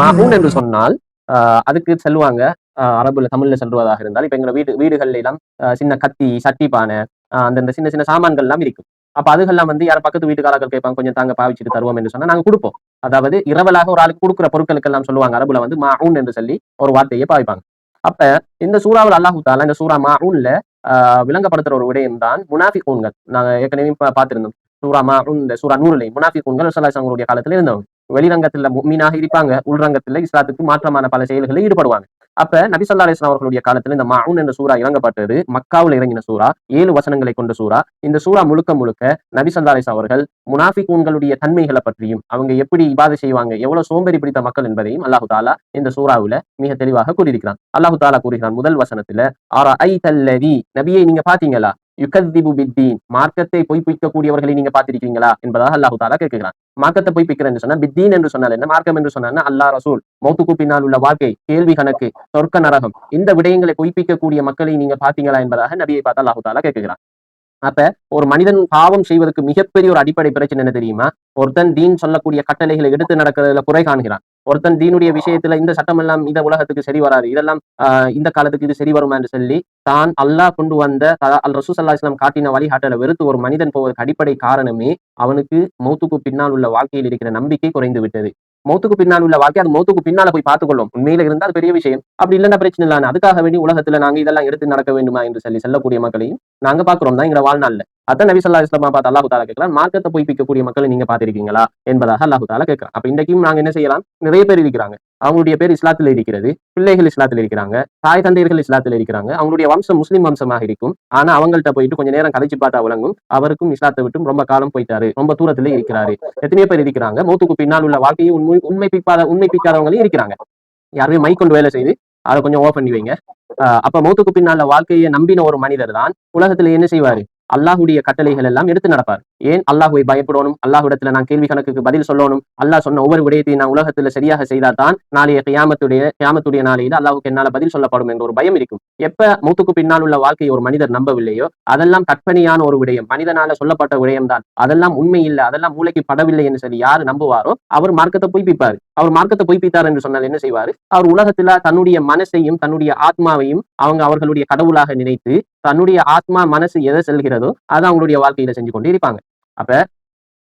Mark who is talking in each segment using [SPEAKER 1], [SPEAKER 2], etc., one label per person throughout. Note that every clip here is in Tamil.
[SPEAKER 1] மகூன் என்று சொன்னால் அதுக்கு செல்வாங்க அரபுல தமிழ்ல செல்வதாக இருந்தால் இப்ப எங்களோட வீடு வீடுகள்ல எல்லாம் சின்ன கத்தி சட்டி பானை அந்தந்த சின்ன சின்ன சாமான்கள் எல்லாம் இருக்கும். அப்ப அதுகெல்லாம் வந்து யார் பக்கத்து வீட்டுக்காரர்கள் கேட்பாங்க கொஞ்சம் தாங்க பாவிச்சுட்டு தருவோம் என்று சொன்னா நாங்க கொடுப்போம். அதாவது இரவலாக ஒரு ஆளுக்கு கொடுக்குற பொருட்களுக்கு எல்லாம் சொல்லுவாங்க. அரபுல வந்து மாவுன் என்று சொல்லி ஒரு வார்த்தையை பாவிப்பாங்க. அப்ப இந்த சூறாவில் அல்லாஹு தாலா இந்த சூறா மாவுன்ல விளங்கப்படுத்துற ஒரு விடயம் தான் முனாஃபி கூன்கள் நாங்க ஏற்கனவே பார்த்திருந்தோம். சூறா மாவுன் இந்த சூறா நூறுலை முனாஃபி கூன்கள் சலாசங்களுடைய காலத்துல இருந்தவங்க. வெளிரங்கத்துல மீனாக இருப்பாங்க. உள்ரங்கத்துல இஸ்லாத்துக்கு மாற்றமான பல செயல்களில் ஈடுபடுவாங்க. அப்ப நபி சொல்லா அலிஸ்லாம் அவர்களுடைய காலத்துல இந்த மாவுன் என்ற சூறா இறங்கப்பட்டது. மக்காவில் இறங்கின சூறா ஏழு வசனங்களை கொண்ட சூறா. இந்த சூறா முழுக்க முழுக்க நபி சொல்லா அலிஸ் அவர்கள் முனாஃபிகூன்களுடைய தன்மைகளை பற்றியும் அவங்க எப்படி இபாதை செய்வாங்க எவ்வளவு சோம்பேறி பிடித்த மக்கள் என்பதையும் அல்லாஹு தாலா இந்த சூறாவுல மிக தெளிவாக கூறியிருக்கிறான். அல்லாஹு தாலா கூறுகிறான் முதல் வசனத்துல ஆரா ஐ தல்லவி நபியை நீங்க பாத்தீங்களா யுகத்திபு பித்தீன் மார்க்கத்தை பொய்ப்பிக்கக்கூடியவர்களை நீங்க பாத்திருக்கீங்களா என்பதாக அல்லாஹு தாலா கேட்கிறான் மார்க்கத்தை பொய்ப்பிக்கிறேன்னு சொன்னா பித்தீன் என்று சொன்னால் என்ன? மார்க்கம் என்று சொன்னா அல்லாஹ் ரசூல் மௌத்துக்கு பின்னால் உள்ள வாழ்க்கை கேள்வி கணக்கு சொர்க்க நரகம் இந்த விடயங்களை பொய்ப்பிக்கக்கூடிய மக்களை நீங்க பாத்தீங்களா என்பதாக நபியை பார்த்து அல்லாஹு தாலா கேட்கிறான். அப்ப ஒரு மனிதன் பாவம் செய்வதற்கு மிகப்பெரிய ஒரு அடிப்படை பிரச்சனை என்ன தெரியுமா? ஒருத்தன் தீன் சொல்லக்கூடிய கட்டளைகளை எடுத்து நடக்கிறதுல குறை காண்கிறான். ஒருத்தன் தீனுடைய விஷயத்துல இந்த சட்டம் எல்லாம் இந்த உலகத்துக்கு சரி வராது. இதெல்லாம் ஆஹ் இந்த காலத்துக்கு இது சரி வருமா என்று சொல்லி தான் அல்லாஹ் கொண்டு வந்த அல் ரசூ சல்லா இஸ்லாம் காட்டின வழிகாட்டல வெறுத்து ஒரு மனிதன் போவதற்கு அடிப்படை காரணமே அவனுக்கு மௌத்துக்கு பின்னால் உள்ள வாழ்க்கையில் இருக்கிற நம்பிக்கை குறைந்து விட்டது. மௌத்துக்கு பின்னால் உள்ள வாழ்க்கை அது மௌத்துக்கு பின்னால போய் பார்த்துக்கொள்ளும். உண்மையில இருந்தால் அது பெரிய விஷயம். அப்படி இல்லைன்னா பிரச்சனை இல்லை. அதுக்காக வேண்டி உலகத்துல நாங்க இதெல்லாம் எடுத்து நடக்க வேண்டுமா என்று சொல்லி செல்லக்கூடிய மக்களையும் நாங்க பாக்குறோம் தான் எங்க வாழ்நாள்ல. அதான் நபி சொல்லா இஸ்லாமா பார்த்து அல்லாஹு தாலா கேட்கலாம் மார்க்கத்தை பொய்ப்பிக்கக்கூடிய மக்களை நீங்க பாத்திருக்கீங்களா என்பதாக அல்லாஹு தாலா கேட்கலாம் அப்ப இன்றைக்கும் நாங்க என்ன செய்யலாம்? நிறைய பேர் இருக்கிறாங்க. அவங்களுடைய பேர் இஸ்லாத்துல இருக்கிறது பிள்ளைகள் இஸ்லாத்துல இருக்கிறாங்க தாய் தந்தையர்கள் இஸ்லாத்துல இருக்கிறாங்க. அவங்களுடைய வம்சம் முஸ்லீம் வம்சமாக இருக்கும். ஆனா அவங்கள்ட்ட போயிட்டு கொஞ்ச நேரம் கதைச்சு பார்த்தா விளங்கும். அவருக்கும் இஸ்லாத்தை விட்டும் ரொம்ப காலம் போயிட்டாரு. ரொம்ப தூரத்துல இருக்கிறாரு. எத்தனையோ பேர் இருக்கிறாங்க. மூத்துக்கு பின்னால் உள்ள வாழ்க்கையை உண்மை உண்மை பிக்காத உண்மை பிக்காதவங்களும் இருக்கிறாங்க. யாருமே மை கொண்டு வேலை செய்து அதை கொஞ்சம் ஓ பண்ணி வைங்க. ஆஹ் அப்ப மூத்துக்கு பின்னால வாழ்க்கையை நம்பின ஒரு மனிதர் தான் உலகத்துல என்ன செய்வாரு? அல்லாஹுடைய கட்டளைகள் எல்லாம் எடுத்து நடப்பார். ஏன் அல்லாஹுவை பயப்படணும் அல்லாஹுடத்துல நான் கேள்வி கணக்குக்கு பதில் சொல்லணும் அல்லாஹ் சொன்ன ஒவ்வொரு விடயத்தையும் நான் உலகத்துல சரியாக செய்தால் தான் நாளைய கியாமத்துடைய கியாமத்துடைய நாளையில அல்லாஹுக்கு என்னால பதில் சொல்லப்படும் என்ற ஒரு பயம் இருக்கும். எப்ப மூத்துக்கு பின்னால் உள்ள வாழ்க்கையை ஒரு மனிதர் நம்பவில்லையோ அதெல்லாம் கற்பனையான ஒரு விடயம். மனிதனால சொல்லப்பட்ட விடயம் தான் அதெல்லாம் உண்மை இல்லை அதெல்லாம் மூளைக்கு படவில்லை என்று சொல்லி யார் நம்புவாரோ அவர் மார்க்கத்தை பொய்ப்பிப்பார். அவர் மார்க்கத்தை பொய்ப்பித்தார் என்று சொன்னால் என்ன செய்வாரு? அவர் உலகத்துல தன்னுடைய மனசையும் தன்னுடைய ஆத்மாவையும் அவங்க அவர்களுடைய கடவுளாக நினைத்து தன்னுடைய ஆத்மா மனசு எதை செல்கிறதோ அதை அவங்களுடைய வாழ்க்கையில செஞ்சு கொண்டே இருப்பாங்க. அப்ப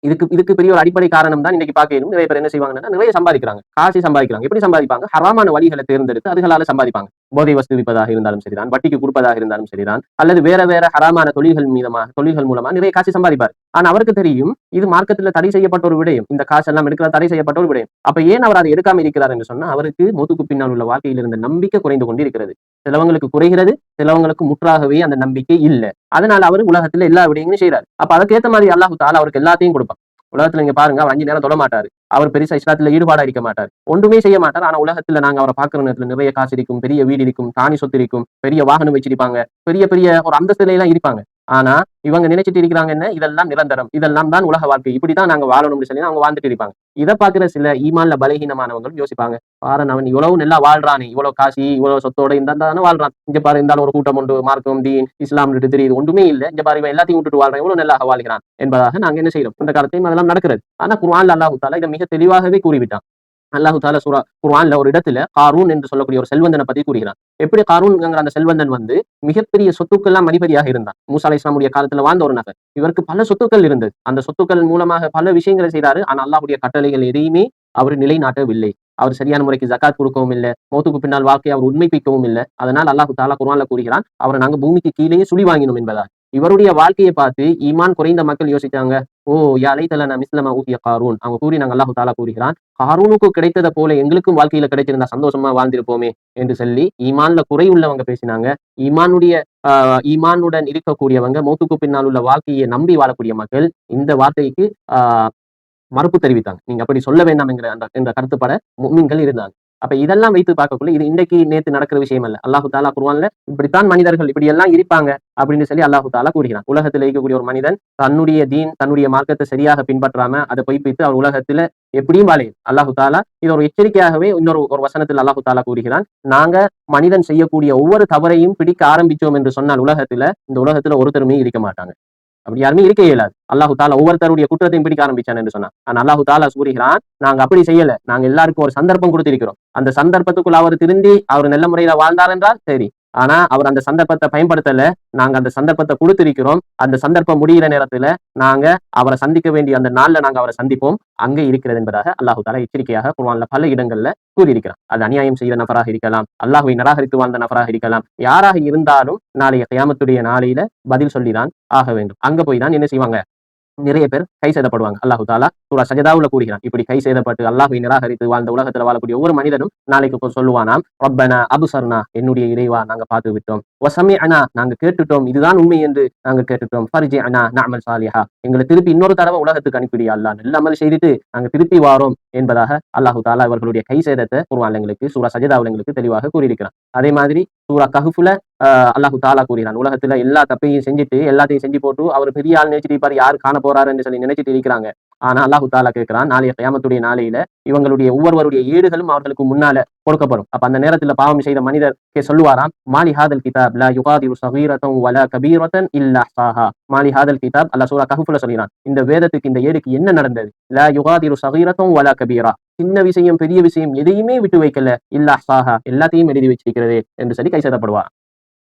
[SPEAKER 1] இதுக்கு இதுக்கு பெரிய ஒரு அடிப்படை காரணம் தான் இன்னைக்கு பார்க்கணும் நிறைய பேர் என்ன செய்வாங்கன்னா நிறைய சம்பாதிக்கிறாங்க. காசு சம்பாதிக்கிறாங்க. எப்படி சம்பாதிப்பாங்க? ஹராமான வழிகளை தேர்ந்தெடுத்து அதுகளால சம்பாதிப்பாங்க. போதை வஸ்து விற்பதாக இருந்தாலும் சரிதான் வட்டிக்கு கொடுப்பதாக இருந்தாலும் சரிதான் அல்லது வேற வேற ஹராமான தொழில்கள் மீதமாக தொழில்கள் மூலமா நிறைய காசு சம்பாதிப்பார். ஆனா அவருக்கு தெரியும் இது மார்க்கத்துல தடை செய்யப்பட்ட ஒரு விடயம். இந்த காசு எல்லாம் எடுக்கிற தடை செய்யப்பட்ட ஒரு விடயம். அப்ப ஏன் அவர் அதை எடுக்காம இருக்கிறார் என்று சொன்னா அவருக்கு மூத்துக்கு பின்னால் உள்ள வாழ்க்கையில் இருந்த நம்பிக்கை குறைந்து கொண்டிருக்கிறது. சிலவங்களுக்கு குறைகிறது சிலவங்களுக்கு முற்றாகவே அந்த நம்பிக்கை இல்ல. அதனால அவர் உலகத்துல எல்லா விடயங்களும் செய்யறாரு அப்ப அதுக்கேற்ற மாதிரி அல்லாஹு தாலா அவருக்கு எல்லாத்தையும் கொடுப்பான். உலகத்துல நீங்க பாருங்க அவர் அஞ்சு நேரம் தொட மாட்டாரு. அவர் பெருசா இஸ்லாத்துல ஈடுபாடா இருக்க மாட்டார். ஒன்றுமே செய்ய மாட்டார். ஆனா உலகத்துல நாங்க அவரை பாக்குற நேரத்துல நிறைய காசு இருக்கும் பெரிய வீடு இருக்கும் தானி சொத்து இருக்கும் பெரிய வாகனம் வச்சிருப்பாங்க பெரிய பெரிய ஒரு அந்தஸ்துல எல்லாம் இருப்பாங்க. ஆனா இவங்க நினைச்சிட்டு இருக்கிறாங்க என்ன? இதெல்லாம் நிரந்தரம். இதெல்லாம் தான் உலக வாழ்க்கை. இப்படிதான் நாங்க வாழணும்னு சொல்லி அவங்க வாழ்ந்துட்டு இருப்பாங்க. இதை பாக்குற சில ஈமான்ல பலகீனமானவங்களும் யோசிப்பாங்க. பாரு அவன் இவ்வளவு நல்லா வாழ்றானே. இவ்வளவு காசி இவ்வளவு சொத்தோட இந்த தானே வாழ்றான். இங்க பாரு இருந்தாலும் ஒரு கூட்டம் உண்டு. மார்க்கம் தீன் இஸ்லாம் தெரியுது. ஒன்றுமே இல்ல. இங்க பாரு இவன் எல்லாத்தையும் விட்டுட்டு வாழ்றான். இவ்வளவு நல்லா வாழ்கிறான் என்பதாக நாங்க என்ன செய்யறோம் இந்த காலத்தையும் அதெல்லாம் நடக்கிறது. ஆனா குர்ஆன்ல அல்லாஹு தாலா இதை மிக தெளிவாகவே கூறிவிட்டான். அல்லாஹு தால சூரா குர்ஆன்ல ஒரு இடத்துல காரூன் என்று சொல்லக்கூடிய ஒரு செல்வந்தனை பத்தி கூறுகிறான். எப்படி காரூன்ங்கிற அந்த செல்வந்தன் வந்து மிகப்பெரிய சொத்துக்கள்லாம் அதிபதியாக இருந்தான். மூசா அலி இஸ்லாமுடைய காலத்துல வாழ்ந்த ஒரு நகர் இவருக்கு பல சொத்துக்கள் இருந்தது. அந்த சொத்துக்கள் மூலமாக பல விஷயங்களை செய்தாரு. ஆனா அல்லாஹுடைய கட்டளைகள் எதையுமே அவர் நிலைநாட்டவில்லை. அவர் சரியான முறைக்கு ஜகாத் கொடுக்கவும் இல்லை மௌத்துக்கு பின்னால் வாழ்க்கையை அவர் உண்மைப்பிக்கவும் இல்லை. அதனால் அல்லாஹு தாலா குர்ஆன்ல கூறுகிறான் அவரை நாங்க பூமிக்கு கீழேயே சுழி வாங்கினோம் என்பதா இவருடைய வாழ்க்கையை பார்த்து ஈமான் குறைந்த மக்கள் யோசித்தாங்க ஓ யாலை தலன மிஸ்லமா ஊதிய காரூன். அவங்க கூறி நாங்கள் அல்லாஹு தாலா கூறுகிறான் காரூனுக்கு கிடைத்ததை போல எங்களுக்கும் வாழ்க்கையில கிடைச்சிருந்தா சந்தோஷமா வாழ்ந்திருப்போமே என்று சொல்லி ஈமான்ல குறை உள்ளவங்க பேசினாங்க. ஈமானுடைய ஆஹ் ஈமானுடன் இருக்கக்கூடியவங்க மௌத்துக்கு பின்னால் உள்ள வாழ்க்கையை நம்பி வாழக்கூடிய மக்கள் இந்த வார்த்தைக்கு ஆஹ் மறுப்பு தெரிவித்தாங்க. நீங்க அப்படி சொல்ல வேண்டாம் என்கிற அந்த என்ற கருத்துப்பட முக்மீன்கள் இருந்தாங்க. அப்ப இதெல்லாம் வைத்து பார்க்கக்குள்ள இது இன்னைக்கு நேத்து நடக்கிற விஷயம் அல்ல அல்லாஹு தாலா குருவான்ல இப்படித்தான் மனிதர்கள் இப்படி எல்லாம் இருப்பாங்க அப்படின்னு சொல்லி அல்லாஹு தாலா கூறுகிறான். உலகத்தில் இருக்கக்கூடிய ஒரு மனிதன் தன்னுடைய தீன் தன்னுடைய மார்க்கத்தை சரியாக பின்பற்றாம அதை பொய்ப்பித்து அவர் உலகத்துல எப்படியும் வாழையும் அல்லாஹு தாலா இது ஒரு எச்சரிக்கையாகவே இன்னொரு ஒரு வசனத்தில் அல்லாஹு தாலா கூறுகிறான். நாங்க மனிதன் செய்யக்கூடிய ஒவ்வொரு தவறையும் பிடிக்க ஆரம்பிச்சோம் என்று சொன்னால் உலகத்துல இந்த உலகத்துல ஒருத்தருமே இருக்க மாட்டாங்க. அப்படி யாருமே இருக்க இயலாது. அல்லாஹு தாலா ஒவ்வொருத்தருடைய குற்றத்தையும் பிடிக்க ஆரம்பிச்சான் என்று சொன்னா நான் அல்லாஹு தாலா கூறுகிறான் நாங்க அப்படி செய்யல. நாங்க எல்லாருக்கும் ஒரு சந்தர்ப்பம் கொடுத்திருக்கிறோம். அந்த சந்தர்ப்பத்துக்குள் அவர் திருந்தி அவர் நல்ல முறையில வாழ்ந்தார் என்றால் சரி. ஆனா அவர் அந்த சந்தர்ப்பத்தை பயன்படுத்தல. நாங்க அந்த சந்தர்ப்பத்தை கொடுத்திருக்கிறோம். அந்த சந்தர்ப்பம் முடிகிற நேரத்துல நாங்க அவரை சந்திக்க வேண்டிய அந்த நாள்ல நாங்க அவரை சந்திப்போம். அங்க இருக்கிறது என்பதாக அல்லாஹு தாலா எச்சரிக்கையாக குர்ஆன்ல பல இடங்கள்ல கூறியிருக்கிறார் அது அநியாயம் செய்த நபராக இருக்கலாம் அல்லாஹுவை நிராகரித்து வாழ்ந்த நபராக இருக்கலாம். யாராக இருந்தாலும் நாளைய கயாமத்துடைய நாளையில பதில் சொல்லிதான் ஆக வேண்டும். அங்க போய் தான் என்ன செய்வாங்க? நிறைய பேர் கை செய்தப்படுவாங்க அல்லாஹு தாலா சூரா சஜதாவுல கூறுகிறான். இப்படி கை செய்தப்பட்டு அல்லாஹை நிராகரித்து வாழ்ந்த உலகத்துல வாழக்கூடிய ஒவ்வொரு மனிதனும் நாளைக்கு சொல்லுவானாம் ரப்பனா அபுசர்னா என்னுடைய இறைவா நாங்க பார்த்து விட்டோம். ஒசமி அனா நாங்க கேட்டுட்டோம். இதுதான் உண்மை என்று நாங்க கேட்டுட்டோம். ஃபர்ஜி அனா நாமல் சாலிஹா. எங்களை திருப்பி இன்னொரு தடவை உலகத்துக்கு அனுப்பிடியா அல்லா நல்ல அமல் செய்துட்டு நாங்க திருப்பி வாரோம் என்பதாக அல்லாஹு தாலா இவர்களுடைய கை சேதத்தை குருவான் எங்களுக்கு சூரா சஜதாவில் எங்களுக்கு தெளிவாக கூறியிருக்கிறான். அதே மாதிரி சூரா கஹுஃபுல அல்லாஹு தாலா கூறினான். உலகத்துல எல்லா தப்பையும் செஞ்சுட்டு எல்லாத்தையும் செஞ்சு போட்டு அவர் பெரிய ஆள் நினைச்சிட்டு இருப்பாரு யார் காண போறாருன்னு சொல்லி நினைச்சிட்டு இருக்கிறாங்க. ஆனா அல்லாஹு தாலா கேட்கிறான் நாளைய கயாமத்துடைய நாளையில இவங்களுடைய ஒவ்வொருவருடைய ஈடுகளும் அவர்களுக்கு முன்னால கொடுக்கப்படும். அப்ப அந்த நேரத்துல பாவம் செய்த மனிதர் சொல்லுவாராம் மாலி ஹாதல் கிதாப் லா யுகாதிரு சகீரத்தம் வல கபீரத்தன் இல்லா சாஹா மாலி ஹாதல் கிதாப் அல்லா சூரா கஹுஃபுல சொல்கிறான் இந்த வேதத்துக்கு இந்த ஏடுக்கு என்ன நடந்தது? லா யுகாதிரு சகீரத்தம் வல கபீரா. சின்ன விஷயம் பெரிய விஷயம் எதையுமே விட்டு வைக்கல. இல்லா சாஹா எல்லாத்தையும் எழுதி வச்சிருக்கிறது என்று சொல்லி கைசதப்படுவார்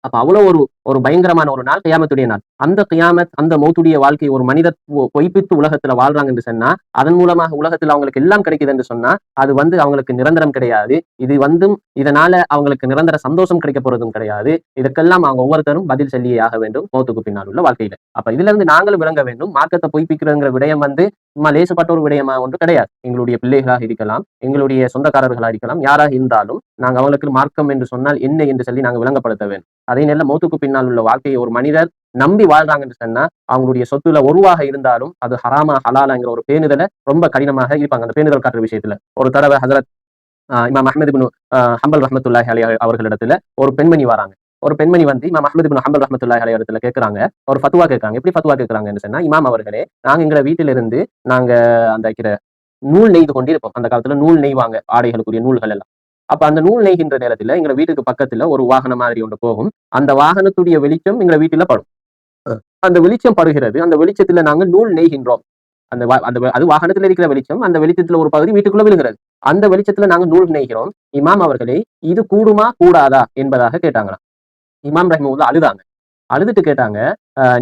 [SPEAKER 1] அப்ப அவ்வளவு ஒரு ஒரு பயங்கரமான ஒரு நாள் கையாமத்துடைய நாள். அந்த கியாமத் அந்த மௌத்துடைய வாழ்க்கை ஒரு மனிதர் பொய்ப்பித்து உலகத்துல வாழ்றாங்க என்று சொன்னா அதன் மூலமாக உலகத்துல அவங்களுக்கு எல்லாம் கிடைக்குது என்று சொன்னா அது வந்து அவங்களுக்கு நிரந்தரம் கிடையாது. இது வந்தும் இதனால அவங்களுக்கு நிரந்தர சந்தோஷம் கிடைக்க போறதும் கிடையாது. இதற்கெல்லாம் அவங்க ஒவ்வொருத்தரும் பதில் சொல்லியே ஆக வேண்டும் மௌத்துக்கு பின்னால் உள்ள வாழ்க்கையில. அப்ப இதுல இருந்து நாங்களும் விளங்க வேண்டும் மார்க்கத்தை பொய்ப்பிக்கிறங்கிற விடயம் வந்து சும்மா லேசப்பட்ட ஒரு விடயமா ஒன்று கிடையாது. எங்களுடைய பிள்ளைகளாக இருக்கலாம் எங்களுடைய சொந்தக்காரர்களாக இருக்கலாம் யாராக இருந்தாலும் நாங்க அவங்களுக்கு மார்க்கம் என்று சொன்னால் என்ன என்று சொல்லி நாங்க விளங்கப்படுத்த வேண்டும். அதே நேரம் மௌத்துக்கு பின்னால் உள்ள வாழ்க்கையை ஒரு மனிதர் நம்பி வாழ்றாங்கன்னு சொன்னா அவங்களுடைய சொத்துல உருவாக இருந்தாலும் அது ஹராமா ஹலாலாங்கிற ஒரு பேணுதல ரொம்ப கடினமாக இருப்பாங்க அந்த பேணுதல் காட்டுற விஷயத்துல. ஒரு தடவை ஹசரத் இமாம் அஹமது பின் ஹம்பல் ரஹமத்துல்லாஹி அலி அவர்களிடத்துல ஒரு பெண்மணி வராங்க. ஒரு பெண்மணி வந்து இமாம் அஹமது பின் ஹம்பல் ரஹமத்துல்லாஹி அலி இடத்துல கேட்கறாங்க ஒரு ஃபத்துவா கேட்கறாங்க எப்படி ஃபத்துவா கேட்கறாங்கன்னு சொன்னா இமாம் அவர்களே நாங்க எங்க வீட்டிலிருந்து நாங்க அந்த நூல் நெய்து கொண்டிருப்போம் அந்த காலத்துல நூல் நெய்வாங்க ஆடைகளுக்குரிய நூல்கள் எல்லாம். அப்ப அந்த நூல் நெய்கின்ற நேரத்துல எங்க வீட்டுக்கு பக்கத்துல ஒரு வாகனம் மாதிரி ஒன்று போகும். அந்த வாகனத்துடைய வெளிச்சம் எங்க வீட்டுல படும். அந்த வெளிச்சம் படுகிறது. அந்த வெளிச்சத்துல நாங்க நூல் நெய்கின்றோம். அந்த அந்த அது வாகனத்துல இருக்கிற வெளிச்சம் அந்த வெளிச்சத்துல ஒரு பகுதி வீட்டுக்குள்ள விழுகிறது. அந்த வெளிச்சத்துல நாங்க நூல் நெய்கிறோம். இமாம் அவர்களே இது கூடுமா கூடாதா என்பதாக கேட்டாங்களாம். இமாம் ரஹ்மூல்லா அழுதாங்க. அழுதுட்டு கேட்டாங்க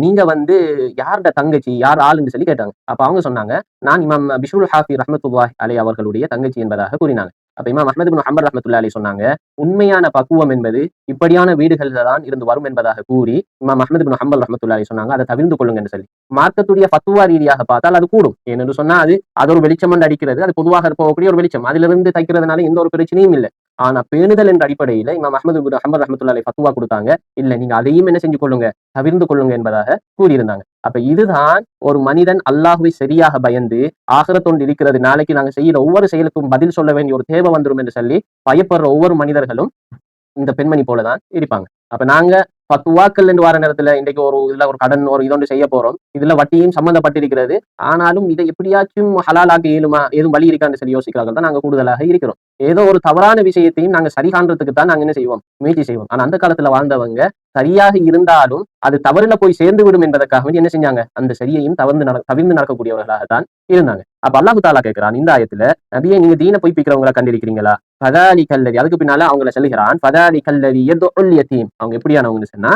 [SPEAKER 1] நீங்க வந்து யாரோட தங்கச்சி யார் ஆளுன்னு சொல்லி கேட்டாங்க. அப்ப அவங்க சொன்னாங்க நான் இமாம் பிஷுல் ஹாஃபி ரஹமத்துல்லாஹ் அலி அவர்களுடைய தங்கச்சி என்பதாக கூறினாங்க. அப்ப இமாம் அஹமது பின் ஹம்பர் ரஹமத்துல்லா அலி சொன்னாங்க உண்மையான பக்குவம் என்பது இப்படியான வீடுகளில் தான் இருந்து வரும் என்பதாக கூறி இமாம் அஹமது பின் ஹம்பர் ரஹமத்துல்லா அலி சொன்னாங்க அதை தவிர்ந்து கொள்ளுங்க என்று சொல்லி. மார்க்கத்துடைய பத்துவா ரீதியாக பார்த்தால் அது கூடும். ஏனென்று சொன்னா அது அது ஒரு வெளிச்சம் அடிக்கிறது அது பொதுவாக போகக்கூடிய ஒரு வெளிச்சம். அதுல இருந்து தைக்கிறதுனால எந்த ஒரு பிரச்சனையும் இல்லை. ஆனா பேணுதல் என்ற அடிப்படையில இமாம் அஹமது அஹமது ரஹமத்துல்லாலை ஃபத்துவா கொடுத்தாங்க இல்ல நீங்க அதையும் என்ன செஞ்சு கொள்ளுங்க தவிர்ந்து கொள்ளுங்க என்பதாக கூறியிருந்தாங்க. அப்ப இதுதான் ஒரு மனிதன் அல்லாஹுவை சரியாக பயந்து ஆகரத்தொண்டு இருக்கிறது. நாளைக்கு நாங்க செய்யற ஒவ்வொரு செயலுக்கும் பதில் சொல்ல வேண்டிய ஒரு தேவை வந்துடும் என்று சொல்லி பயப்படுற ஒவ்வொரு மனிதர்களும் இந்த பெண்மணி போலதான் இருப்பாங்க. அப்ப நாங்க பத்து வாக்கள் என்று வர நேரத்துல இன்றைக்கு ஒரு இதுல ஒரு கடன் ஒரு இதொன்று செய்ய போறோம். இதுல வட்டியும் சம்பந்தப்பட்டிருக்கிறது. ஆனாலும் இதை எப்படியாச்சும் ஹலாலாக்க இயலுமா எதுவும் வழி இருக்கான்னு சொல்லி யோசிக்கிறார்கள் தான் நாங்க கூடுதலாக இருக்கிறோம். ஏதோ ஒரு தவறான விஷயத்தையும் நாங்க சரி காண்றதுக்கு தான் நாங்க என்ன செய்வோம்? முயற்சி செய்வோம். ஆனா அந்த காலத்துல வாழ்ந்தவங்க சரியாக இருந்தாலும் அது தவறுல போய் சேர்ந்து விடும் என்பதற்காக என்ன செஞ்சாங்க? அந்த சரியையும் தவிர்ந்து நட தவிர்ந்து நடக்கக்கூடியவர்களாக தான் இருந்தாங்க. அப்ப அல்லாஹு தாலா கேட்கிறான் இந்த ஆயத்துல நபியை நீங்க தீன போய் பிக்கிறவங்களா கண்டிருக்கிறீங்களா? பதாலி கல்லவி அதுக்கு பின்னால அவங்கள சொல்லுகிறான் பதாலி கல்லவி எதோ யத்தீம் அவங்க எப்படியானவங்கன்னு சொன்னா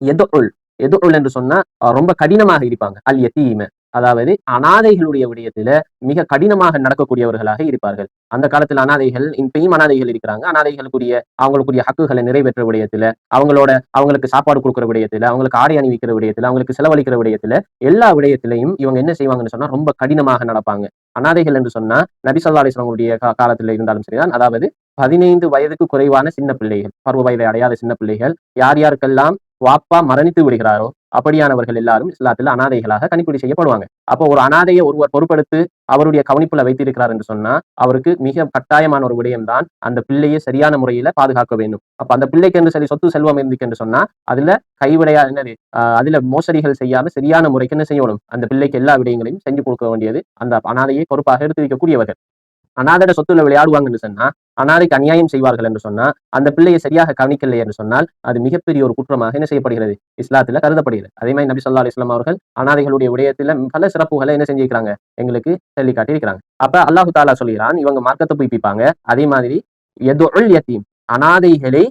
[SPEAKER 1] எதோ உள் எதோ என்று சொன்னா ரொம்ப கடினமாக இருப்பாங்க. அல் யத்தீம் அதாவது அனாதைகளுடைய விடயத்துல மிக கடினமாக நடக்கக்கூடியவர்களாக இருப்பார்கள். அந்த காலத்துல அனாதைகள் இப்பயும் அனாதைகள் இருக்கிறாங்க. அனாதைகளுக்குரிய அவங்களுக்குரிய ஹக்குகளை நிறைவேற்ற விடயத்துல அவங்களோட அவங்களுக்கு சாப்பாடு கொடுக்குற விடயத்துல அவங்களுக்கு ஆடை அணிவிக்கிற விடயத்துல அவங்களுக்கு செலவழிக்கிற விடயத்துல எல்லா விடயத்திலையும் இவங்க என்ன செய்வாங்கன்னு சொன்னா ரொம்ப கடினமாக நடப்பாங்க. அனாதைகள் என்று சொன்னா நபிசல்லா அலிஸ்லாமுடைய காலத்துல இருந்தாலும் சரிதான். அதாவது பதினைந்து வயதுக்கு குறைவான சின்ன பிள்ளைகள் பருவ வயதை அடையாத சின்ன பிள்ளைகள் யார் யாருக்கெல்லாம் வாப்பா மரணித்து விடுகிறாரோ அப்படியானவர்கள் எல்லாரும் இஸ்லாத்தில் அனாதைகளாக கணிப்பீடு செய்யப்படுவாங்க. அப்போ ஒரு அனாதையை ஒருவர் பொறுப்படுத்து அவருடைய கவனிப்புல வைத்திருக்கிறார் என்று சொன்னா அவருக்கு மிக கட்டாயமான ஒரு விடயம் தான் அந்த பிள்ளையை சரியான முறையில பாதுகாக்க வேண்டும். அப்ப அந்த பிள்ளைக்கு என்று சரி சொத்து செல்வம் இருந்துக்கு என்று சொன்னா அதுல கைவிடையா என்னது அதுல மோசடிகள் செய்யாம சரியான முறைக்கு என்ன செய்யணும்? அந்த பிள்ளைக்கு எல்லா விடயங்களையும் செஞ்சு கொடுக்க வேண்டியது அந்த அனாதையை பொறுப்பாக எடுத்து வைக்கக்கூடியவர்கள். அனாதையோட சொத்துல விளையாடுவாங்கன்னு சொன்னா அனாதைக்கு அநியாயம் செய்வார்கள் என்று சொன்னா அந்த பிள்ளையை சரியாக கவனிக்கலை என்று சொன்னால் அது மிகப்பெரிய ஒரு குற்றமாக என்ன செய்யப்படுகிறது? இஸ்லாத்துல கருதப்படுகிறது. அதே மாதிரி நபி சொல்லா இஸ்லாம் அவர்கள் அனாதைகளுடைய விடயத்துல பல சிறப்புகளை என்ன செஞ்சிருக்கிறாங்க? எங்களுக்கு சொல்லி காட்டியிருக்கிறாங்க. அப்ப அல்லாஹு தாலா சொல்கிறான் இவங்க மார்க்கத்தை புய்ப்பிப்பாங்க அதே மாதிரி எதுல் யத்தீம் அனாதைகளை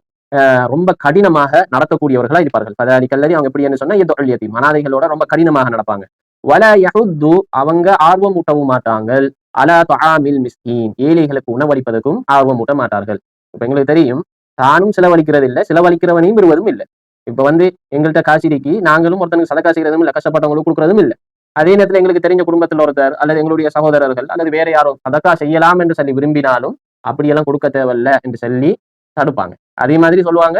[SPEAKER 1] ரொம்ப கடினமாக நடத்தக்கூடியவர்களா இருப்பார்கள். பதாரி கல்லறி அவங்க எப்படி என்ன சொன்னா எதுல் யத்தீம் அனாதைகளோட ரொம்ப கடினமாக நடப்பாங்க. வல யஹுத்து அவங்க ஆர்வம் ஊட்டவும் மாட்டாங்க. அலா தொஹாமில் மிஸ்கீன். ஏழைகளுக்கு உணவளிப்பதற்கும் ஆர்வம் ஊட்ட மாட்டார்கள் இப்போ எங்களுக்கு தெரியும் தானும் செலவழிக்கிறது இல்லை செலவழிக்கிறவனையும் பெறுவதும் இல்லை. இப்போ வந்து எங்கள்கிட்ட காசிடிக்கு நாங்களும் ஒருத்தனுக்கு சதக்கா செய்யறதும் இல்லை கஷ்டப்பட்டவங்களுக்கு கொடுக்கறதும் இல்லை. அதே நேரத்தில் எங்களுக்கு தெரிஞ்ச குடும்பத்தில் ஒருத்தர் அல்லது எங்களுடைய சகோதரர்கள் அல்லது வேற யாரோ சதக்கா செய்யலாம் என்று சொல்லி விரும்பினாலும் அப்படியெல்லாம் கொடுக்க தேவையில்ல என்று சொல்லி தடுப்பாங்க. அதே மாதிரி சொல்லுவாங்க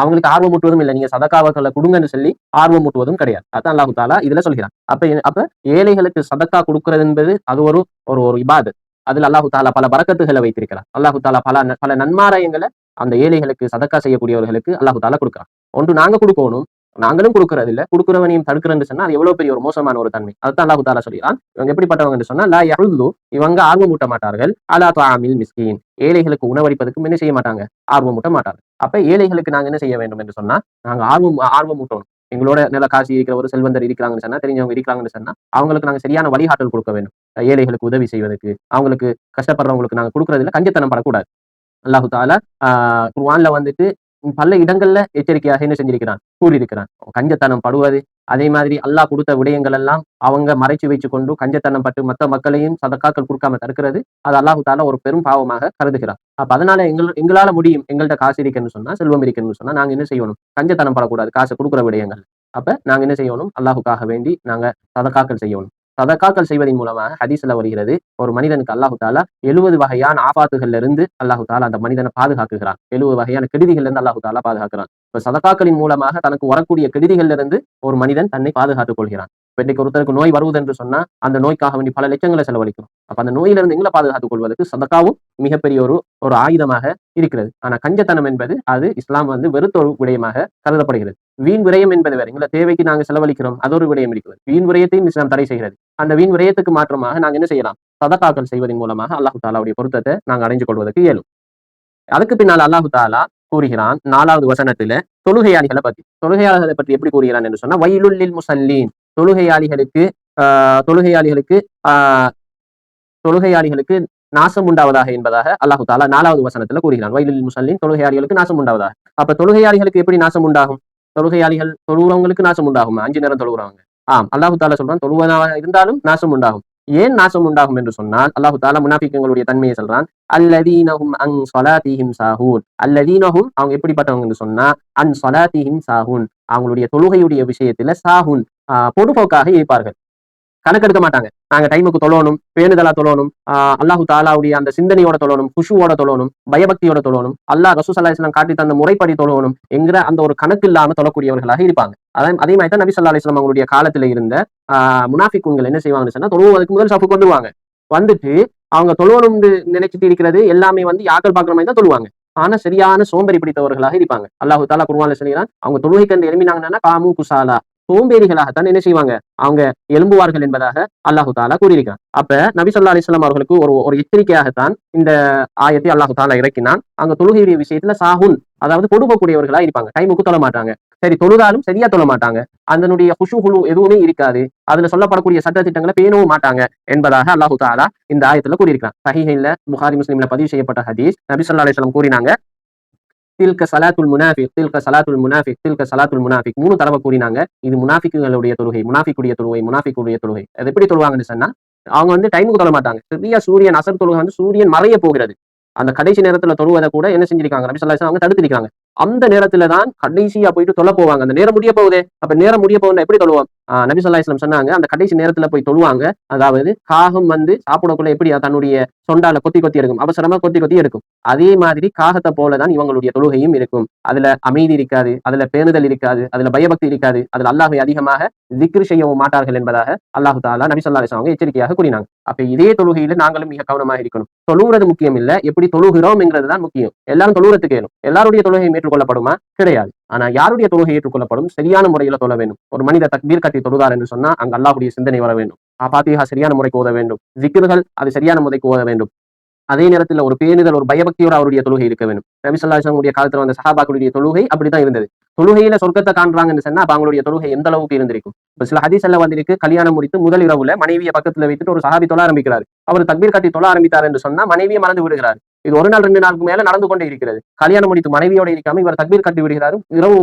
[SPEAKER 1] அவங்களுக்கு ஆர்வம் ஊட்டுவதும் இல்லை. நீங்க சதக்காவர்களை கொடுங்கன்னு சொல்லி ஆர்வம் ஊட்டுவதும் கிடையாது. அதான் அல்லாஹு தாலா இதுல சொல்கிறான். அப்ப அப்ப ஏழைகளுக்கு சதக்கா கொடுக்கறது என்பது அது ஒரு ஒரு ஒரு இபாது அதுல அல்லாஹு தாலா பல பறக்கத்துகளை வைத்திருக்கிறார் அல்லாஹு தாலா பல பல நன்மாராயங்களை அந்த ஏழைகளுக்கு சதக்கா செய்யக்கூடியவர்களுக்கு அல்லாஹு தாலா கொடுக்குறான். ஒன்று நாங்க கொடுக்கணும். நாங்களும் கொடுக்கறது இல்ல கொடுக்குறவனையும் தடுக்கிறேன்னு சொன்னா அது எவ்வளவு பெரிய ஒரு மோசமான ஒரு தன்மை. அதுதான் அல்லாஹு தாலா சொல்லிடுறான் இவங்க எப்படிப்பட்டவங்க சொன்னா லா யஹுது இவங்க ஆர்வம் மூட்ட மாட்டார்கள். அலா தாமில் மிஸ்கின் ஏழைகளுக்கு உணவளிப்பதற்கும் என்ன செய்ய மாட்டாங்க? ஆர்வம் மூட்ட மாட்டாங்க. அப்ப ஏழைகளுக்கு நாங்க என்ன செய்ய வேண்டும் என்று சொன்னா நாங்க ஆர்வம் ஆர்வம் மூட்டணும் எங்களோட நில காசி இருக்கிற ஒரு செல்வந்தர் இருக்கிறாங்கன்னு சொன்னா தெரிஞ்சவங்க இருக்கிறாங்கன்னு சொன்னா அவங்களுக்கு நாங்க சரியான வழிகாட்டல் கொடுக்க வேண்டும். ஏழைகளுக்கு உதவி செய்வதற்கு அவங்களுக்கு கஷ்டப்படுறவங்களுக்கு நாங்க கொடுக்கறதுல கஞ்சத்தனம் படக்கூடாது. அல்லாஹு தாலா ஆஹ் குர்வான்ல வந்துட்டு பல இடங்கள்ல எச்சரிக்கையாக என்ன செஞ்சிருக்கிறான்? கூறியிருக்கிறான். கஞ்சத்தனம் படுவது அதே மாதிரி அல்லாஹ் கொடுத்த விடயங்கள் எல்லாம் அவங்க மறைச்சு வச்சு கொண்டு கஞ்சத்தனம் பட்டு மற்ற மக்களையும் சதக்காக்கள் கொடுக்காம தடுக்கிறது அது அல்லாஹு தாலா ஒரு பெரும் பாவமாக கருதுகிறார். அப்ப அதனால எங்கள் எங்களால முடியும் எங்கள்கிட்ட காசு இருக்குன்னு சொன்னா செல்வம் இருக்குன்னு சொன்னா நாங்க என்ன செய்யணும்? கஞ்சத்தனம் படக்கூடாது காசு கொடுக்குற விடயங்கள். அப்ப நாங்க என்ன செய்யணும்? அல்லாஹுக்காக வேண்டி நாங்க சதக்காக்கள் செய்யணும். சதக்காக்கள் செய்வதன் மூலமாக ஹதீஸ்ல வருகிறது. ஒரு மனிதனுக்கு அல்லாஹு தாலா எழுபது வகையான ஆபாத்துகள்ல இருந்து அல்லாஹு தாலா அந்த மனிதனை பாதுகாக்குகிறான். எழுபது வகையான கெடுதிகள்ல இருந்து அல்லாஹு தாலா பாதுகாக்கிறான். இப்ப சதக்காக்களின் மூலமாக தனக்கு வரக்கூடிய கெடுதிகள்ல இருந்து ஒரு மனிதன் தன்னை பாதுகாத்துக் கொள்கிறான். இன்னைக்கு ஒருத்தருக்கு நோய் வருவது என்று சொன்னா அந்த நோய்க்காக வேண்டி பல லட்சங்களை செலவழிக்கும் அப்ப அந்த நோயிலிருந்து எங்களை பாதுகாத்துக் கொள்வதற்கு சதக்காவும் மிகப்பெரிய ஒரு ஒரு ஆயுதமாக இருக்கிறது. ஆனா கஞ்சத்தனம் என்பது அது இஸ்லாம் வந்து வெறுத்தொரு விடயமாக கருதப்படுகிறது. வீண் விரயம் என்பது வேற. எங்களை தேவைக்கு நாங்கள் செலவழிக்கிறோம். அது ஒரு விடயம் இருக்கிறது. வீண் விரயத்தையும் இஸ்லாம் தடை செய்கிறது. அந்த வீண் விரயத்துக்கு மாற்றமாக நாங்கள் என்ன செய்யலாம்? சதக்காக்கள் செய்வதன் மூலமாக அல்லாஹு தாலாவுடைய பொருத்தத்தை நாங்கள் அடைஞ்சு கொள்வதற்கு இயலும். அதுக்கு பின்னால் அல்லாஹு தாலா கூறுகிறான் நாலாவது வசனத்துல தொழுகையாளிகளை பத்தி. தொழுகையாளர்களை பற்றி எப்படி கூறுகிறான் என்று சொன்னா வயலுள்ளில் முசல்லீன். தொழுகையாளிகளுக்கு ஆஹ் தொழுகையாளிகளுக்கு ஆஹ் தொழுகையாளிகளுக்கு நாசம் உண்டாவதாக என்பதாக அல்லாஹு தாலா நாலாவது வசனத்துல கூறுகிறான். வயலில் முசல்லின் தொழுகையாளிகளுக்கு நாசம் உண்டாவதாக. அப்ப தொழுகையாளிகளுக்கு எப்படி நாசம் உண்டாகும்? தொழுகையாளிகள் தொழுகிறவங்களுக்கு நாசம் உண்டாகும்? அஞ்சு நேரம் தொழுகிறவங்க ஆம் அல்லாஹு தாலா சொல்றான் தொழுவதாக இருந்தாலும் நாசம் உண்டாகும். ஏன் நாசம் உண்டாகும் என்று சொன்னால் அல்லாஹு தாலா முனாஃபிக்கங்களுடைய தன்மையை சொல்றான் அல்லதீனஹும் அங் சொலாத்திஹிம் சாஹூன். அல்லதீனஹும் அவங்க எப்படிப்பட்டவங்கன்னு சொன்னா அன் சொலாத்திஹிம் சாஹூன். அவங்களுடைய தொழுகையுடைய விஷயத்துல சாஹூன். பொதுபோக்காக இருப்பார்கள். கணக்கெடுக்க மாட்டாங்க. நாங்க டைமுக்கு தொழணும் பேணுதலா தொழணும் ஆஹ் அல்லாஹு தாலாவுடைய அந்த சிந்தனையோட தொழணும் குஷுவோட தொழணும் பயபக்தியோட தொழணும் அல்லாஹ் ரசூஸ் இஸ்லாம் காட்டி தந்த முறைப்படி தொழணும் என்கிற அந்த ஒரு கணக்கு இல்லாம தொழக்கூடியவர்களாக இருப்பாங்க. அதே அதே மாதிரி தான் நபி சொல்லா அலிஸ்லாம் அவங்களுடைய காலத்துல இருந்த ஆஹ் முனாஃபிக்குங்கள் என்ன செய்வாங்கன்னு சொன்னா தொழுவதற்கு முதல் சஃபு வந்துருவாங்க. வந்துட்டு அவங்க தொழுவணும்னு நினைச்சிட்டு இருக்கிறது எல்லாமே வந்து யாக்கள் பாக்குற மாதிரி தான் தொழுவாங்க. ஆனா சரியான சோம்பேறி பிடித்தவர்களாக இருப்பாங்க. அல்லாஹு தாலா குருவான சொல்லிக்கிறான் அவங்க தொழுகை கண்டு எழுப்பினாங்கன்னா காமு குசாலா சோம்பேறிகளாகத்தான் என்ன செய்வாங்க? அவங்க எழும்புவார்கள் என்பதாக அல்லாஹு தாலா கூறியிருக்கான் அப்ப நபி சொல்லா அலிஸ்லாம் அவர்களுக்கு ஒரு ஒரு எச்சரிக்கையாகத்தான் இந்த ஆயத்தை அல்லாஹு தாலா இறக்கினான். அங்க தொழுகையுடைய விஷயத்துல சாகுன் அதாவது கொடுக்கக்கூடியவர்களா இருப்பாங்க. டைமுக்கு தொழ மாட்டாங்க. சரி தொழுதாலும் சரியா தொழ மாட்டாங்க. அதனுடைய குஷு குழு எதுவுமே இருக்காது. அதுல சொல்லப்படக்கூடிய சட்ட திட்டங்களை பேணவும் மாட்டாங்க என்பதாக அல்லாஹு தாலா இந்த ஆயத்துல கூறியிருக்கான் சஹிஹில்ல புகாரி முஸ்லீம்ல பதிவு செய்யப்பட்ட ஹதீஸ் நபி சொல்லா அலிஸ்லாம் கூறினாங்க. தில்க சலாத்துல் முனாஃபிக் தில்க சலாத்துல் முனாஃபிக் தில்க சலாத்துல் முனாஃபிக். மூணு தடவை கூறினாங்க இது முனாஃபிக்குகளுடைய தொழுகை முனாஃபிக்குடைய தொழுகை முனாஃபிக்குடைய தொழுகை. அது எப்படி தொழுவாங்கன்னு சொன்னா அவங்க வந்து டைமுக்கு தொழ மாட்டாங்க. சரியா சூரியன் அசர் தொழுகை வந்து சூரியன் மறைய போகிறது. அந்த கடைசி நேரத்துல தொழுவதை கூட என்ன செஞ்சிருக்காங்க? நபி சொல்லா அவங்க தடுத்திருக்காங்க அந்த நேரத்துல தான் கடைசியா போயிட்டு தொலை போவாங்க. அந்த நேரம் முடிய போகுதே. அப்ப நேரம் முடிய போகுது எப்படி தொழுவோம்? நபி சொல்லா இஸ்லாம் சொன்னாங்க அந்த கடைசி நேரத்துல போய் தொழுவாங்க. அதாவது காகம் வந்து சாப்பிடக்குள்ள எப்படி தன்னுடைய சொண்டால கொத்தி கொத்தி இருக்கும் அவசரமா கொத்தி கொத்தி இருக்கும் அதே மாதிரி காகத்தை போலதான் இவங்களுடைய தொழுகையும் இருக்கும். அதுல அமைதி இருக்காது அதுல பேணுதல் இருக்காது அதுல பயபக்தி இருக்காது. அதுல அல்லாஹை அதிகமாக திக்ரு செய்யவும் மாட்டார்கள் என்பதாக அல்லாஹு தாலா நபி சொல்லா அவங்க எச்சரிக்கையாக கூறினாங்க. அப்ப இதே தொழுகையில நாங்களும் மிக கவனமாக இருக்கணும். தொழுகிறது முக்கியம் இல்ல. எப்படி தொழுகிறோம் தான் முக்கியம். எல்லாரும் தொழுகிறதுக்கு வேணும் எல்லாருடைய தொழுகை ஏற்றுக்கொள்ளப்படுமா? கிடையாது. ஆனா யாருடைய தொழுகை ஏற்றுக்கொள்ளப்படும்? சரியான முறையில தொழ வேண்டும். ஒரு மனித தக்பீர் கட்டி தொழுதார் என்று சொன்னா அங்க அல்லாவுடைய சிந்தனை வர வேண்டும். பாத்திகா சரியான முறைக்கு ஓத வேண்டும். ஜிக்கிர்கள் அது சரியான முறைக்கு ஓத வேண்டும். அதே நேரத்தில் ஒரு பேணுதல் ஒரு பயபக்தியோட அவருடைய தொழுகை இருக்க வேண்டும். ரவிசல்லாசனுடைய காலத்துல வந்த சஹாபாக்களுடைய தொழுகை அப்படித்தான் இருந்தது. தொழுகையில சொர்க்கத்தை காண்றாங்கன்னு சொன்னா அப்ப அவங்களுடைய தொழுகை எந்த அளவுக்கு இருந்திருக்கும்? இப்ப சில ஹதீஸ்ல வந்திருக்கு கல்யாணம் முடித்து முதல் இரவுல மனைவியை பக்கத்துல வைத்துட்டு ஒரு சஹாபி தொழ ஆரம்பிக்கிறார். அவர் தக்பீர் கட்டி தொழ ஆரம்பித்தார் என்று சொன்னா மனைவியை மறந்து விடுகிறார். இது ஒரு நாள் ரெண்டு நாளுக்கு மேல நடந்து கொண்டே இருக்கிறது. கல்யாணம் முடித்து மனைவியோட இருக்காம இவர் தக்பீர் கட்டி விடுகிறாரு. இரவு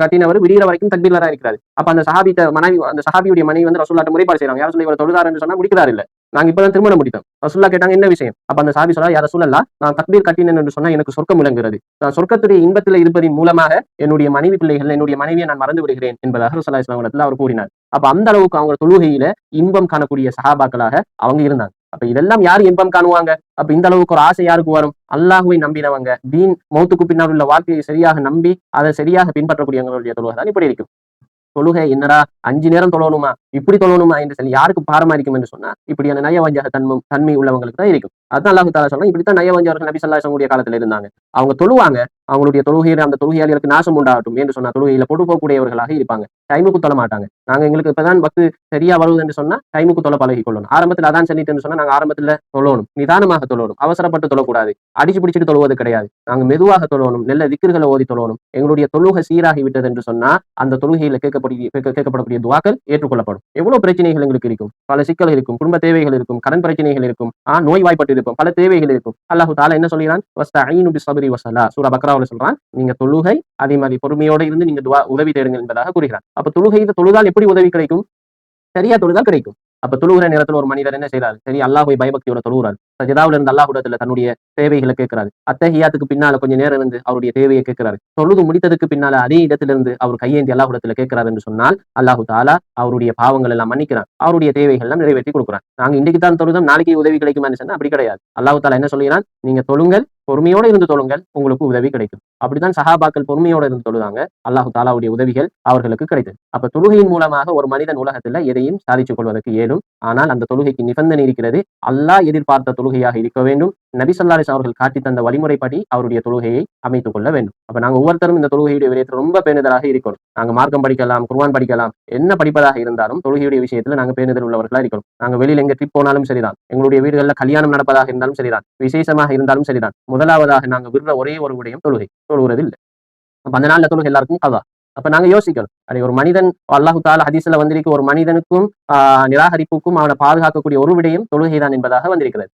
[SPEAKER 1] கட்டினவர் விடிகிற வரைக்கும் தக்பீர்ல தான் இருக்கிறார். அப்ப அந்த சஹாபித்த மனைவி அந்த சஹாபியுடைய மனைவி வந்து ரசூல்லாட்ட முறைப்பாடு செய்யறாங்க யாரும் சொல்லி இவர் தொழுதாருன்னு சொன்னா முடிக்கிறார் இல்ல. நாங்க இப்பதான் திருமணம் முடித்தோம். ரசூல்லா கேட்டாங்க என்ன விஷயம்? அப்ப அந்த சாபி சொல்லா யார சொல்லலாம் நான் தக்பீர் கட்டினேன் என்று சொன்னா எனக்கு சொர்க்கம் விளங்குகிறது. நான் சொர்க்கத்துடைய இன்பத்துல இருப்பதின் மூலமாக என்னுடைய மனைவி பிள்ளைகள் என்னுடைய மனைவியை நான் மறந்து விடுகிறேன் என்பதாக ரசூல்லா இஸ்லாமத்தில் அவர் கூறினார். அப்ப அந்த அளவுக்கு அவங்க தொழுகையில இன்பம் காணக்கூடிய சஹாபாக்களாக அவங்க இருந்தாங்க. அப்ப இதெல்லாம் யார் இன்பம் காணுவாங்க? அப்ப இந்த அளவுக்கு ஒரு ஆசை யாருக்கு வரும்? அல்லாஹுவை நம்பினவங்க. தீன் மௌத்துக்கு பின்னால் உள்ள வாழ்க்கையை சரியாக நம்பி அதை சரியாக பின்பற்றக்கூடியவங்களுடைய தொழுகை தான் இப்படி இருக்கும் தொழுகை என்னடா? அஞ்சு நேரம் தொழணுமா? இப்படி தொழணுமா? என்று சொல்லி யாருக்கு பாரமா இருக்கும் என்று சொன்னா இப்படியான நயவஞ்சக தன்மம் தன்மை உள்ளவங்களுக்கு தான் இருக்கும். அதான் அல்லாஹு தாலா சொன்னா இப்படித்தான் நயவஞ்சவர்கள் நபி சொல்லாசனுடைய காலத்துல இருந்தாங்க. அவங்க தொழுவாங்க அவங்களுடைய தொழுகையில அந்த தொழுகையாளர்களுக்கு நாசம் உண்டாகட்டும் என்று சொன்னா தொழுகையில பொடுபோக்கூடியவர்களாக இருப்பாங்க. டைமுக்கு தொழ மாட்டாங்க. நாங்க எங்களுக்கு இப்பதான் பக்து சரியா வருவது என்று சொன்னா டைமுக்கு தொலை பழகி கொள்ளணும். ஆரம்பத்துல அதான் சொல்லிட்டு சொன்னா நாங்க ஆரம்பத்துல தொழணும். நிதானமாக தொழணும். அவசரப்பட்டு தொழக்கூடாது. அடிச்சு பிடிச்சிட்டு தொழுவது கிடையாது. நாங்க மெதுவாக தொழணும். நல்ல திக்கிர்களை ஓதி தொழணும். எங்களுடைய தொழுகை சீராகி விட்டது என்று சொன்னா அந்த தொழுகையில கேட்கக்கூடிய கேட்கப்படக்கூடிய துவாக்கள் ஏற்றுக்கொள்ளப்படும். எவ்வளவு பிரச்சனைகள் எங்களுக்கு இருக்கும்? பல சிக்கல் இருக்கும். குடும்ப தேவைகள் இருக்கும். கடன் பிரச்சனைகள் இருக்கும். ஆ நோய்வாய்ப்பட்டு இருக்கும் பல தேவைகள் இருக்கும். அல்லாஹு தாலா என்ன சொல்கிறான்? சூரா பக்ராவுல சொல்றான் நீங்க தொழுகை அதே மாதிரி பொறுமையோட இருந்து நீங்க துவா உதவி தேடுங்கள் என்பதாக கூறுகிறார். அப்ப தொழுகை தொழுதால் எப்படி உதவி கிடைக்கும்? சரியா தொழுதால் கிடைக்கும். அப்ப தொழுகிற நேரத்தில் ஒரு மனிதர் என்ன செய்யறாரு சரி அல்லாஹ்வை பயபக்தியோட தொழுகிறார் சஜிதாவுல இருந்து அல்லாஹ்விடத்துல தன்னுடைய தேவைகளை கேட்கிறாரு. அத்தகையாத்துக்கு பின்னால கொஞ்ச நேரம் இருந்து அவருடைய தேவையை கேட்கிறாரு. தொழுது முடித்ததுக்கு பின்னால அதே இடத்திலிருந்து அவர் கையேந்தி அல்லாஹ்விடத்துல கேட்கிறார் என்று சொன்னால் அல்லாஹு தாலா அவருடைய பாவங்கள் எல்லாம் மன்னிக்கிறான். அவருடைய தேவைகள் எல்லாம் நிறைவேற்றி கொடுக்குறான். நாங்க இன்னைக்கு தான் தொழுதோம் நாளைக்கு உதவி கிடைக்குமான்னு சொன்னா அப்படி கிடையாது. அல்லாஹு தாலா என்ன சொல்கிறான் நீங்க தொழுங்கள் பொறுமையோட இருந்து தொழுங்கள் உங்களுக்கு உதவி கிடைக்கும். அப்படிதான் சஹாபாக்கள் பொறுமையோட இருந்து தொழுதாங்க. அல்லாஹு தாலாவுடைய உதவிகள் அவர்களுக்கு கிடைத்தது. அப்ப தொழுகையின் மூலமாக ஒரு மனிதன் உலகத்துல எதையும் சாதித்துக் கொள்வதற்கு இயலும் ஆனால் அந்த தொழுகைக்கு நிபந்தனை இருக்கிறது. அல்லாஹ் எதிர்பார்த்த தொழுகையாக இருக்க வேண்டும். நபி சொல்லாரிஸ் அவர்கள் காட்டி தந்த வழிமுறைப்படி அவருடைய தொழுகையை அமைத்துக் கொள்ள வேண்டும். அப்ப நாங்க ஒவ்வொருத்தரும் இந்த தொழுகையுடைய விடயத்தில் ரொம்ப பேணுதலாக இருக்கணும். நாங்க மார்க்கம் படிக்கலாம் குர்வான் படிக்கலாம் என்ன படிப்பதாக இருந்தாலும் தொழுகையுடைய விஷயத்துல நாங்க பேணுதல் உள்ளவர்களா இருக்கணும். நாங்க வெளியில எங்க ட்ரிப் போனாலும் சரிதான். எங்களுடைய வீடுகளில் கல்யாணம் நடப்பதாக இருந்தாலும் சரிதான். விசேஷமாக இருந்தாலும் சரிதான். முதலாவதாக நாங்க விடுற ஒரே ஒரு விடயம் தொழுகை. தொழுகிறது இல்லை அப்ப அந்த நாள்ல தொழுகை எல்லாருக்கும் கதா. அப்ப நாங்க யோசிக்கணும். அடே ஒரு மனிதன் அல்லாஹு தால ஹதீஸ்ல வந்திருக்க ஒரு மனிதனுக்கும் ஆஹ் நிராகரிப்புக்கும் அவனை பாதுகாக்கக்கூடிய ஒரு விடயம் தொழுகைதான் என்பதாக வந்திருக்கிறது.